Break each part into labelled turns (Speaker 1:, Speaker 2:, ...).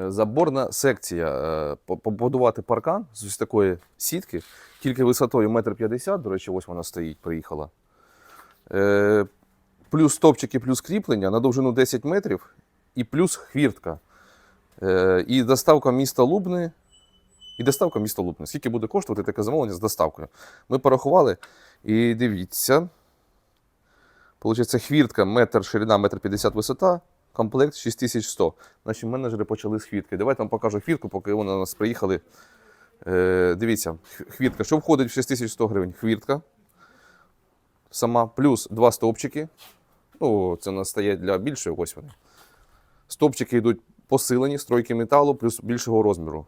Speaker 1: Е, Заборна секція. Е, Побудувати паркан з ось такої сітки, тільки висотою 1,50 м, до речі, ось вона стоїть, приїхала. Е, Плюс стовпчики, плюс кріплення на довжину 10 метрів і плюс хвіртка. І доставка міста Лубни. І доставка міста Лубни. Скільки буде коштувати таке замовлення з доставкою? Ми порахували і дивіться. Получається, хвіртка, метр ширина, метр 50 висота, комплект 6100. Наші менеджери почали з хвіртки. Давайте вам покажу хвіртку, поки вони у нас приїхали. Е, дивіться, х- хвіртка. Що входить в 6100 гривень? Хвіртка. Сама, плюс два стовпчики. Ну, це у нас стає для більшої, ось вони. Стовпчики йдуть посилені, стройки металу, плюс більшого розміру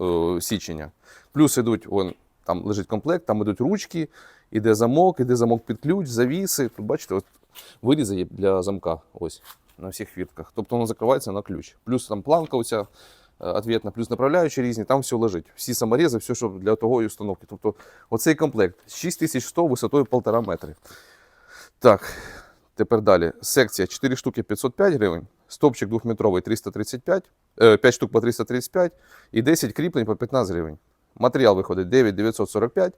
Speaker 1: е, січення. Плюс йдуть, вон, там лежить комплект, там йдуть ручки, іде замок, іде замок під ключ, завіси. Тут бачите, от вирізи є для замка ось на всіх хвіртках. Тобто воно закривається на ключ. Плюс там планка оця е, ответна, плюс направляючі різні, там все лежить. Всі саморізи, все, що для того і установки. Тобто оцей комплект 6100 висотою 1,5 метри. Так, тепер далі. Секція 4 штуки 505 гривень, стопчик 2-метровий 335, е, 5 штук по 335 і 10 кріплень по 15 гривень. Матеріал виходить 9945.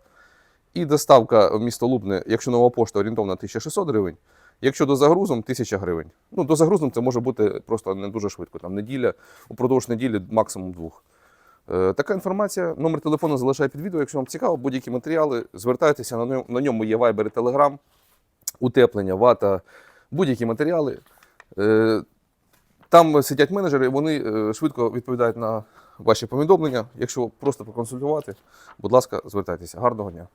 Speaker 1: І доставка в місто Лубне, якщо нова пошта орієнтовна 1600 гривень, якщо до загрузом 1000 гривень. Ну, до загрузом це може бути просто не дуже швидко. Там неділя, упродовж неділі максимум двох. Е, така інформація. Номер телефону залишаю під відео. Якщо вам цікаво, будь-які матеріали, звертайтеся на ньому, на ньому є Viber і Telegram, утеплення, вата, будь-які матеріали. Е, там сидять менеджери, вони е, швидко відповідають на ваші повідомлення. Якщо просто проконсультувати, будь ласка, звертайтеся. Гарного дня.